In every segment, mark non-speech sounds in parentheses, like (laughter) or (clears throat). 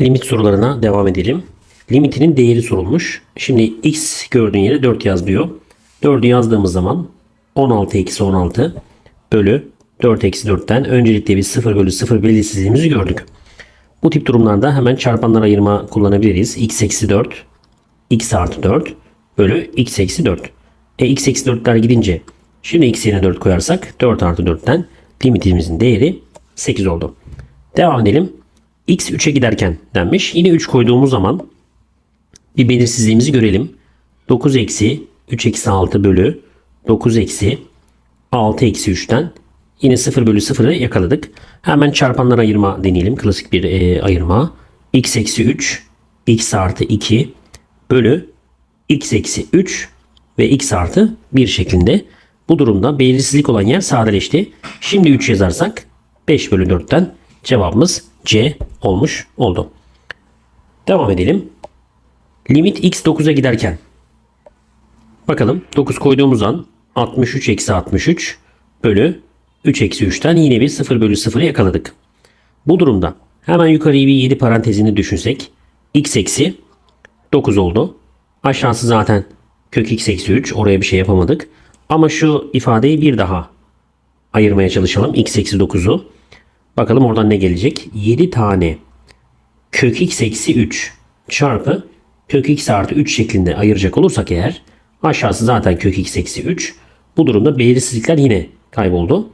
Limit sorularına devam edelim. Limitinin değeri sorulmuş. Şimdi x gördüğün yere 4 yaz diyor. 4'ü yazdığımız zaman 16 eksi 16 bölü 4 eksi 4'ten öncelikle biz 0 bölü 0 belirsizliğimizi gördük. Bu tip durumlarda hemen çarpanlar ayırma kullanabiliriz. x eksi 4 x artı 4 bölü x eksi 4. E x eksi 4'ler gidince şimdi x yerine 4 koyarsak 4 artı 4'ten limitimizin değeri 8 oldu. Devam edelim. X 3'e giderken denmiş. Yine 3 koyduğumuz zaman bir belirsizliğimizi görelim. 9 eksi 3 eksi 6 bölü 9 eksi 6 eksi 3'ten yine 0 bölü 0'ı yakaladık. Hemen çarpanlar ayırma deneyelim. Klasik bir e, ayırma. x eksi 3 x artı 2 bölü x eksi 3 ve x artı 1 şeklinde. Bu durumda belirsizlik olan yer sadeleşti. Şimdi 3 yazarsak 5 bölü 4'ten cevabımız C olmuş oldu. Devam edelim. Limit x 9'a giderken. Bakalım 9 koyduğumuz an 63 eksi 63 bölü 3 eksi 3'ten yine bir 0 bölü 0'ı yakaladık. Bu durumda hemen yukarıyı bir 7 parantezini düşünsek x eksi 9 oldu. Aşağısı zaten kök x eksi 3 oraya bir şey yapamadık. Ama şu ifadeyi bir daha ayırmaya çalışalım. x eksi 9'u. Bakalım oradan ne gelecek? 7 tane kök x eksi 3 çarpı kök x artı 3 şeklinde ayıracak olursak eğer aşağısı zaten kök x eksi 3. Bu durumda belirsizlikler yine kayboldu.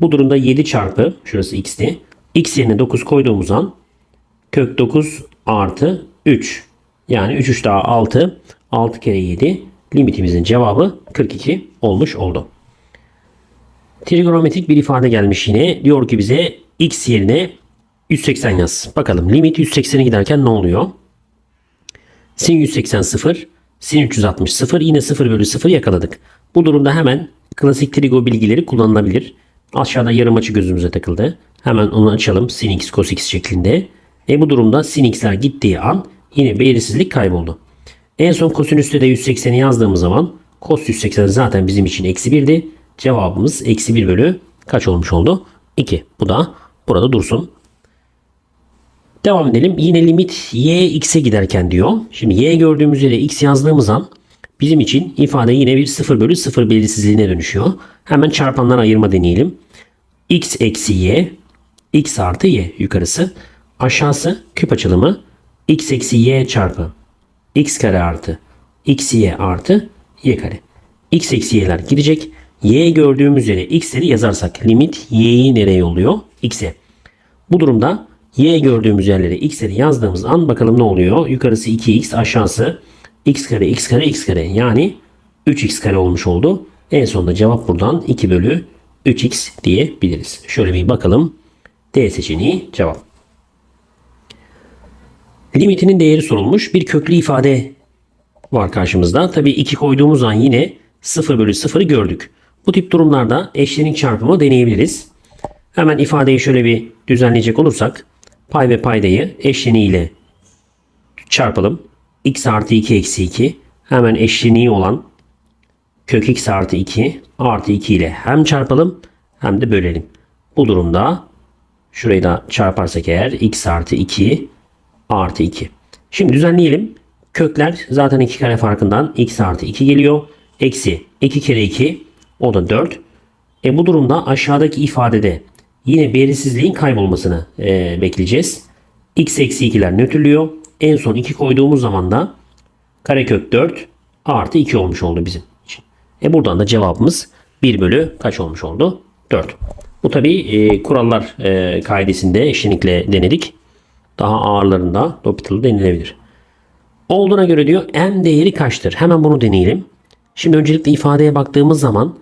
Bu durumda 7 çarpı şurası x'ti. x yerine 9 koyduğumuz an kök 9 artı 3. Yani 3 3 daha 6. 6 kere 7 limitimizin cevabı 42 olmuş oldu. Trigonometrik bir ifade gelmiş yine. Diyor ki bize x yerine 180 yaz. Bakalım limit 180'e giderken ne oluyor? Sin 180 0, sin 360 0 yine 0 bölü 0 yakaladık. Bu durumda hemen klasik trigo bilgileri kullanılabilir. Aşağıda yarım açı gözümüze takıldı. Hemen onu açalım sin x cos x şeklinde. E bu durumda sin x'ler gittiği an yine belirsizlik kayboldu. En son kosinüste de 180'i yazdığımız zaman cos 180 zaten bizim için eksi 1'di. Cevabımız eksi 1 bölü kaç olmuş oldu? 2. Bu da burada dursun. Devam edelim. Yine limit y x'e giderken diyor. Şimdi y gördüğümüz yere x yazdığımız an bizim için ifade yine bir 0 bölü 0 belirsizliğine dönüşüyor. Hemen çarpanlar ayırma deneyelim. x eksi y x artı y yukarısı. Aşağısı küp açılımı x eksi y çarpı x kare artı x y artı y kare. x eksi y'ler gidecek. Y gördüğümüz yere x'leri yazarsak limit y'yi nereye yolluyor? x'e. Bu durumda y gördüğümüz yerlere x'leri yazdığımız an bakalım ne oluyor? Yukarısı 2x aşağısı x kare x kare x kare yani 3x kare olmuş oldu. En sonunda cevap buradan 2 bölü 3x diyebiliriz. Şöyle bir bakalım. D seçeneği cevap. Limitinin değeri sorulmuş. Bir köklü ifade var karşımızda. Tabii 2 koyduğumuz an yine 0 bölü 0'ı gördük. Bu tip durumlarda eşlenik çarpımı deneyebiliriz. Hemen ifadeyi şöyle bir düzenleyecek olursak pay ve paydayı eşleniğiyle çarpalım. x artı 2 eksi 2 hemen eşleniği olan kök x artı 2 artı 2 ile hem çarpalım hem de bölelim. Bu durumda şurayı da çarparsak eğer x artı 2 artı 2. Şimdi düzenleyelim. Kökler zaten 2 kare farkından x artı 2 geliyor. Eksi 2 kere 2 o da 4. E bu durumda aşağıdaki ifadede yine belirsizliğin kaybolmasını e, bekleyeceğiz. x eksi 2'ler nötrlüyor. En son 2 koyduğumuz zaman da karekök 4 artı 2 olmuş oldu bizim için. E buradan da cevabımız 1 bölü kaç olmuş oldu? 4. Bu tabi e, kurallar e, kaidesinde eşlenikle denedik. Daha ağırlarında L'Hopital'ı denilebilir. Olduğuna göre diyor m değeri kaçtır? Hemen bunu deneyelim. Şimdi öncelikle ifadeye baktığımız zaman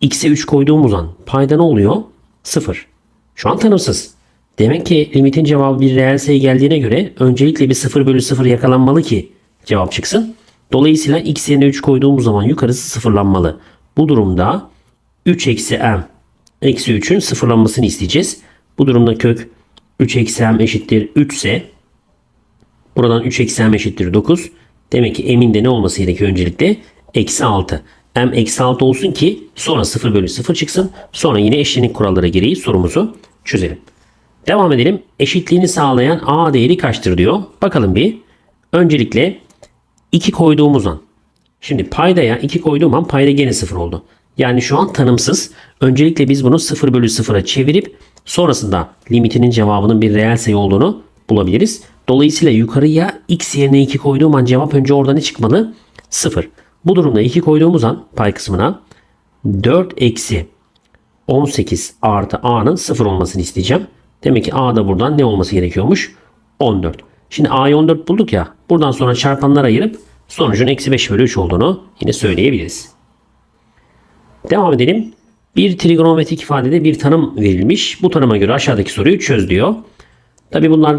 x'e 3 koyduğumuz an payda ne oluyor? 0. Şu an tanımsız. Demek ki limitin cevabı bir reel sayı geldiğine göre öncelikle bir 0 bölü 0 yakalanmalı ki cevap çıksın. Dolayısıyla x yerine 3 koyduğumuz zaman yukarısı sıfırlanmalı. Bu durumda 3 eksi m eksi 3'ün sıfırlanmasını isteyeceğiz. Bu durumda kök 3 eksi m eşittir 3 ise buradan 3 eksi m eşittir 9. Demek ki m'in de ne olması gerekiyor öncelikle? Eksi 6. m eksi 6 olsun ki sonra 0 bölü 0 çıksın. Sonra yine eşlenik kuralları gereği sorumuzu çözelim. Devam edelim. Eşitliğini sağlayan A değeri kaçtır diyor. Bakalım bir. Öncelikle 2 koyduğumuz an. Şimdi paydaya 2 koyduğum an payda gene 0 oldu. Yani şu an tanımsız. Öncelikle biz bunu 0 bölü 0'a çevirip sonrasında limitinin cevabının bir reel sayı olduğunu bulabiliriz. Dolayısıyla yukarıya x yerine 2 koyduğum an cevap önce oradan ne çıkmalı? 0. Bu durumda 2 koyduğumuz an pay kısmına 4 eksi 18 artı a'nın 0 olmasını isteyeceğim. Demek ki a da buradan ne olması gerekiyormuş? 14. Şimdi a'yı 14 bulduk ya. Buradan sonra çarpanlar ayırıp sonucun eksi 5 bölü 3 olduğunu yine söyleyebiliriz. Devam edelim. Bir trigonometrik ifadede bir tanım verilmiş. Bu tanıma göre aşağıdaki soruyu çöz diyor. Tabi bunlar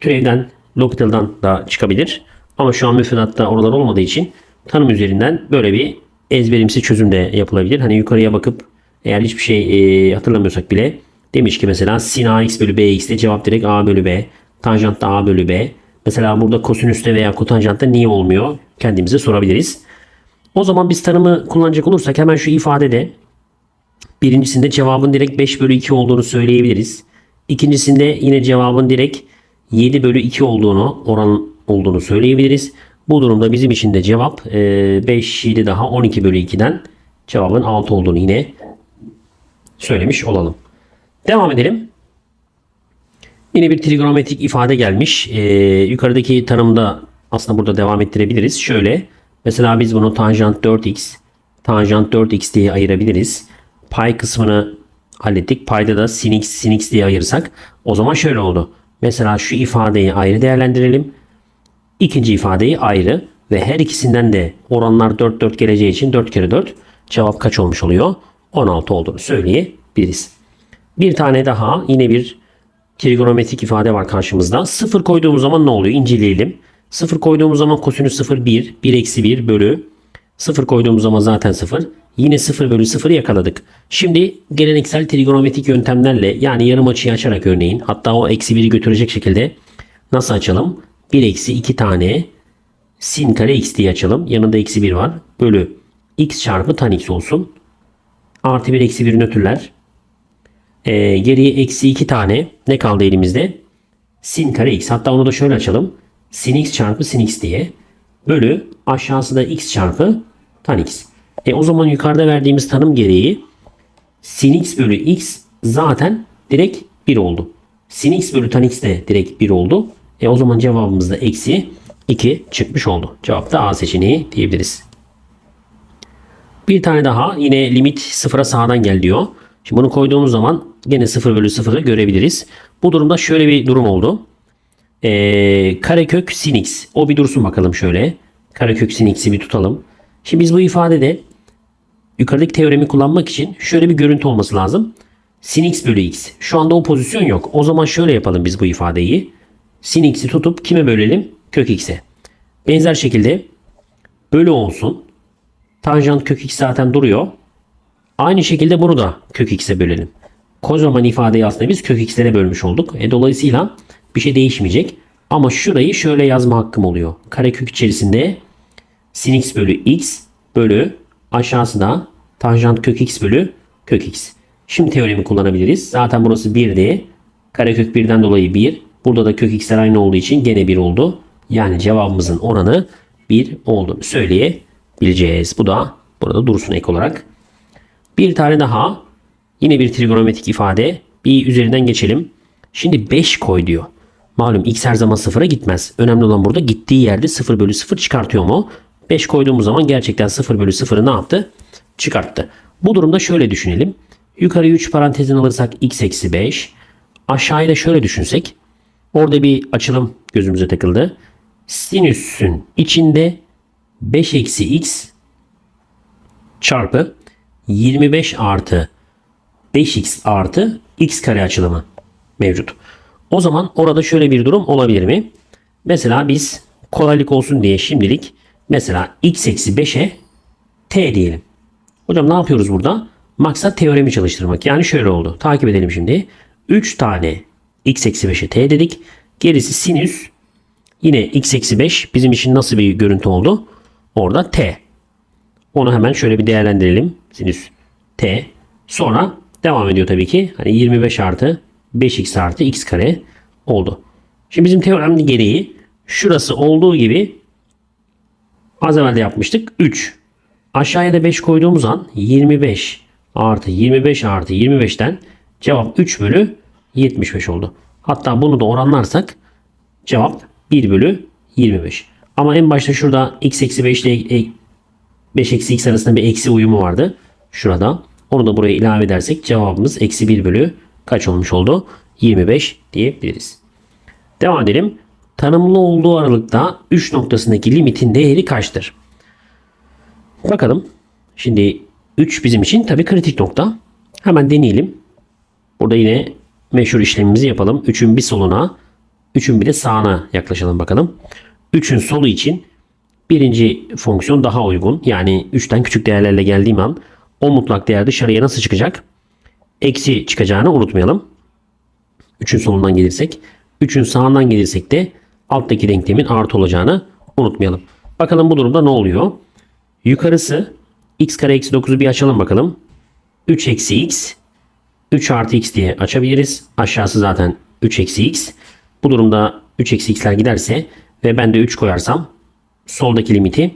türevden, L'Hopital'dan da çıkabilir. Ama şu an müfredatta oralar olmadığı için tanım üzerinden böyle bir ezberimsi çözüm de yapılabilir. Hani yukarıya bakıp eğer hiçbir şey e, hatırlamıyorsak bile demiş ki mesela sin ax bölü bx'te cevap direkt a bölü b. Tanjantta a bölü b. Mesela burada kosinüste veya kotanjantta niye olmuyor? Kendimize sorabiliriz. O zaman biz tanımı kullanacak olursak hemen şu ifadede birincisinde cevabın direkt 5 bölü 2 olduğunu söyleyebiliriz. İkincisinde yine cevabın direkt 7 bölü 2 olduğunu, oran olduğunu söyleyebiliriz. Bu durumda bizim için de cevap e, 5, 7 daha 12 bölü 2'den cevabın 6 olduğunu yine söylemiş olalım. Devam edelim. Yine bir trigonometrik ifade gelmiş. Ee, yukarıdaki tanımda aslında burada devam ettirebiliriz. Şöyle mesela biz bunu tanjant 4x tanjant 4x diye ayırabiliriz. Pay kısmını hallettik. Payda da sin x sin x diye ayırsak o zaman şöyle oldu. Mesela şu ifadeyi ayrı değerlendirelim. İkinci ifadeyi ayrı ve her ikisinden de oranlar 4 4 geleceği için 4 kere 4 cevap kaç olmuş oluyor? 16 olduğunu söyleyebiliriz. Bir tane daha yine bir trigonometrik ifade var karşımızda. 0 koyduğumuz zaman ne oluyor? İnceleyelim. 0 koyduğumuz zaman kosinüs 0 1. 1 eksi 1 bölü. 0 koyduğumuz zaman zaten 0. Yine 0 bölü 0'ı yakaladık. Şimdi geleneksel trigonometrik yöntemlerle yani yarım açıyı açarak örneğin hatta o eksi 1'i götürecek şekilde nasıl açalım? 1 eksi 2 tane sin kare x diye açalım. Yanında eksi 1 var. Bölü x çarpı tan x olsun. Artı 1 eksi 1 nötrler. Ee, geriye eksi 2 tane ne kaldı elimizde? Sin kare x. Hatta onu da şöyle açalım. Sin x çarpı sin x diye. Bölü aşağısı da x çarpı tan x. E o zaman yukarıda verdiğimiz tanım gereği sin x bölü x zaten direkt 1 oldu. Sin x bölü tan x de direkt 1 oldu. E o zaman cevabımız da eksi 2 çıkmış oldu. Cevap da A seçeneği diyebiliriz. Bir tane daha yine limit sıfıra sağdan gel diyor. Şimdi bunu koyduğumuz zaman gene 0 bölü 0'ı görebiliriz. Bu durumda şöyle bir durum oldu. Ee, karekök sin x. O bir dursun bakalım şöyle. Karekök sin x'i bir tutalım. Şimdi biz bu ifadede yukarıdaki teoremi kullanmak için şöyle bir görüntü olması lazım. Sin x bölü x. Şu anda o pozisyon yok. O zaman şöyle yapalım biz bu ifadeyi. Sin x'i tutup kime bölelim? Kök x'e. Benzer şekilde bölü olsun. Tanjant kök x zaten duruyor. Aynı şekilde bunu da kök x'e bölelim. Kocaman ifadeyi aslında biz kök x'lere bölmüş olduk. E, dolayısıyla bir şey değişmeyecek. Ama şurayı şöyle yazma hakkım oluyor. Karekök içerisinde sin x bölü x bölü aşağısı da tanjant kök x bölü kök x. Şimdi teoremi kullanabiliriz. Zaten burası 1'di. Karekök 1'den dolayı 1. Burada da kök x'ler aynı olduğu için gene 1 oldu. Yani cevabımızın oranı 1 olduğunu söyleyebileceğiz. Bu da burada dursun ek olarak. Bir tane daha yine bir trigonometrik ifade. Bir üzerinden geçelim. Şimdi 5 koy diyor. Malum x her zaman sıfıra gitmez. Önemli olan burada gittiği yerde 0 bölü 0 çıkartıyor mu? 5 koyduğumuz zaman gerçekten 0 bölü 0'ı ne yaptı? Çıkarttı. Bu durumda şöyle düşünelim. Yukarı 3 parantezin alırsak x eksi 5. Aşağıya şöyle düşünsek. Orada bir açılım gözümüze takıldı. Sinüsün içinde 5 eksi x çarpı 25 artı 5x artı x kare açılımı mevcut. O zaman orada şöyle bir durum olabilir mi? Mesela biz kolaylık olsun diye şimdilik mesela x eksi 5'e t diyelim. Hocam ne yapıyoruz burada? Maksat teoremi çalıştırmak. Yani şöyle oldu. Takip edelim şimdi. 3 tane x eksi 5'e t dedik. Gerisi sinüs. Yine x eksi 5 bizim için nasıl bir görüntü oldu? Orada t. Onu hemen şöyle bir değerlendirelim. Sinüs t. Sonra devam ediyor tabii ki. Hani 25 artı 5x artı x kare oldu. Şimdi bizim teorem gereği şurası olduğu gibi az evvel de yapmıştık. 3. Aşağıya da 5 koyduğumuz an 25 artı 25 artı 25'ten cevap 3 bölü 75 oldu. Hatta bunu da oranlarsak cevap 1 bölü 25. Ama en başta şurada x eksi 5 ile 5 eksi x arasında bir eksi uyumu vardı. Şurada. Onu da buraya ilave edersek cevabımız eksi 1 bölü kaç olmuş oldu? 25 diyebiliriz. Devam edelim. Tanımlı olduğu aralıkta 3 noktasındaki limitin değeri kaçtır? Bakalım. Şimdi 3 bizim için tabii kritik nokta. Hemen deneyelim. Burada yine meşhur işlemimizi yapalım. 3'ün bir soluna, 3'ün bir de sağına yaklaşalım bakalım. 3'ün solu için birinci fonksiyon daha uygun. Yani 3'ten küçük değerlerle geldiğim an o mutlak değer dışarıya nasıl çıkacak? Eksi çıkacağını unutmayalım. 3'ün solundan gelirsek. 3'ün sağından gelirsek de alttaki denklemin artı olacağını unutmayalım. Bakalım bu durumda ne oluyor? Yukarısı x kare eksi 9'u bir açalım bakalım. 3 eksi x 3 artı x diye açabiliriz. Aşağısı zaten 3 eksi x. Bu durumda 3 eksi x'ler giderse ve ben de 3 koyarsam soldaki limiti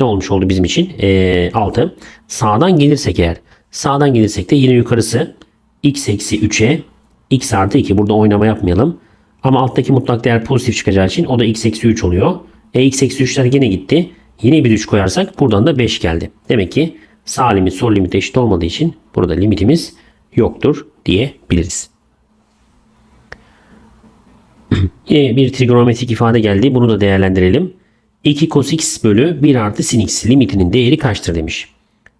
ne olmuş oldu bizim için? Ee, 6. Sağdan gelirsek eğer sağdan gelirsek de yine yukarısı x eksi 3'e x artı 2. Burada oynama yapmayalım. Ama alttaki mutlak değer pozitif çıkacağı için o da x eksi 3 oluyor. E x eksi 3'ler yine gitti. Yine bir 3 koyarsak buradan da 5 geldi. Demek ki sağ limit sol limit eşit olmadığı için burada limitimiz yoktur diyebiliriz. (clears throat) Yine bir trigonometrik ifade geldi. Bunu da değerlendirelim. 2 cos x bölü 1 artı sin x limitinin değeri kaçtır demiş.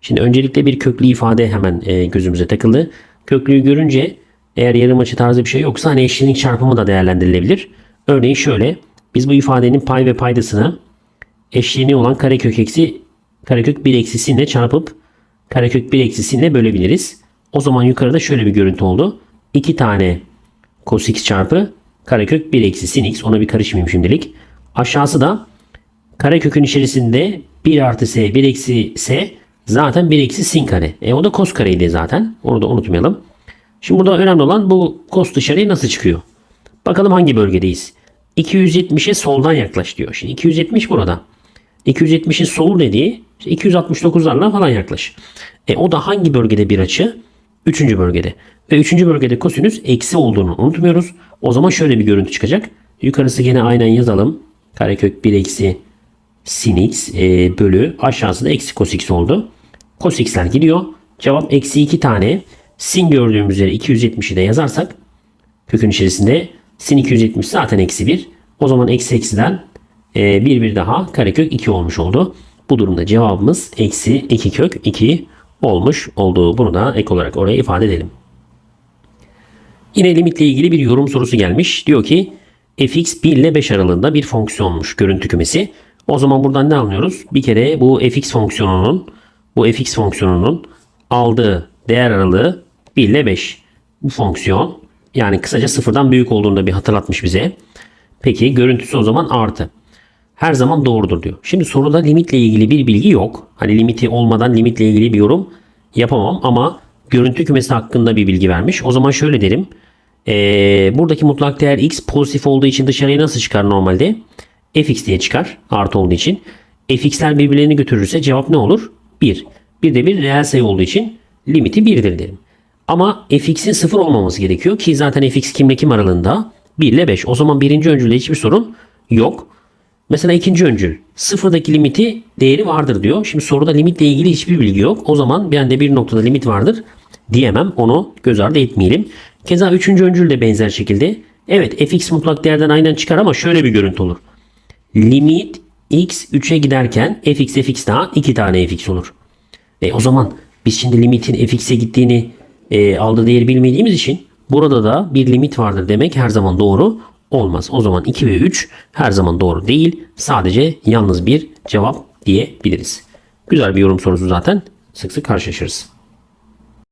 Şimdi öncelikle bir köklü ifade hemen e, gözümüze takıldı. Köklüyü görünce eğer yarım açı tarzı bir şey yoksa hani eşlenik çarpımı da değerlendirilebilir. Örneğin şöyle. Biz bu ifadenin pay ve paydasını eşleniği olan karekök eksi karekök 1 eksisinle çarpıp karekök 1 eksisinle bölebiliriz. O zaman yukarıda şöyle bir görüntü oldu. 2 tane cos x çarpı karekök 1 eksi sin x. Ona bir karışmayayım şimdilik. Aşağısı da karekökün içerisinde 1 artı s 1 eksi s zaten 1 eksi sin kare. E o da cos kareydi zaten. Onu da unutmayalım. Şimdi burada önemli olan bu cos dışarıya nasıl çıkıyor? Bakalım hangi bölgedeyiz? 270'e soldan yaklaş diyor. Şimdi 270 burada. 270'in solu dediği işte 269'larla falan yaklaş. E o da hangi bölgede bir açı? Üçüncü bölgede. Ve üçüncü bölgede kosinüs eksi olduğunu unutmuyoruz. O zaman şöyle bir görüntü çıkacak. Yukarısı gene aynen yazalım. Karekök 1 eksi sin x e, bölü aşağısı da eksi cos x oldu. Cos x'ler gidiyor. Cevap eksi 2 tane. Sin gördüğümüz üzere 270'i de yazarsak kökün içerisinde sin 270 zaten eksi 1. O zaman eksi eksiden e, bir bir daha karekök 2 olmuş oldu. Bu durumda cevabımız eksi 2 kök 2 olmuş olduğu bunu da ek olarak oraya ifade edelim. Yine limitle ilgili bir yorum sorusu gelmiş. Diyor ki fx 1 ile 5 aralığında bir fonksiyonmuş görüntü kümesi. O zaman buradan ne anlıyoruz? Bir kere bu fx fonksiyonunun bu fx fonksiyonunun aldığı değer aralığı 1 ile 5. Bu fonksiyon yani kısaca sıfırdan büyük olduğunda bir hatırlatmış bize. Peki görüntüsü o zaman artı. Her zaman doğrudur diyor. Şimdi soruda limitle ilgili bir bilgi yok. Hani limiti olmadan limitle ilgili bir yorum yapamam ama görüntü kümesi hakkında bir bilgi vermiş. O zaman şöyle derim. Ee, buradaki mutlak değer x pozitif olduğu için dışarıya nasıl çıkar normalde? fx diye çıkar artı olduğu için. fx'ler birbirlerini götürürse cevap ne olur? 1. Bir de bir reel sayı olduğu için limiti 1'dir derim. Ama fx'in 0 olmaması gerekiyor ki zaten fx kimle kim aralığında? 1 ile 5. O zaman birinci öncülde hiçbir sorun yok. Mesela ikinci öncül. Sıfırdaki limiti değeri vardır diyor. Şimdi soruda limitle ilgili hiçbir bilgi yok. O zaman ben de bir noktada limit vardır diyemem. Onu göz ardı etmeyelim. Keza üçüncü öncül de benzer şekilde. Evet fx mutlak değerden aynen çıkar ama şöyle bir görüntü olur. Limit x 3'e giderken fx fx daha 2 tane fx olur. E, o zaman biz şimdi limitin fx'e gittiğini e, aldığı değeri bilmediğimiz için burada da bir limit vardır demek her zaman doğru olmaz. O zaman 2 ve 3 her zaman doğru değil. Sadece yalnız bir cevap diyebiliriz. Güzel bir yorum sorusu zaten. Sık sık karşılaşırız.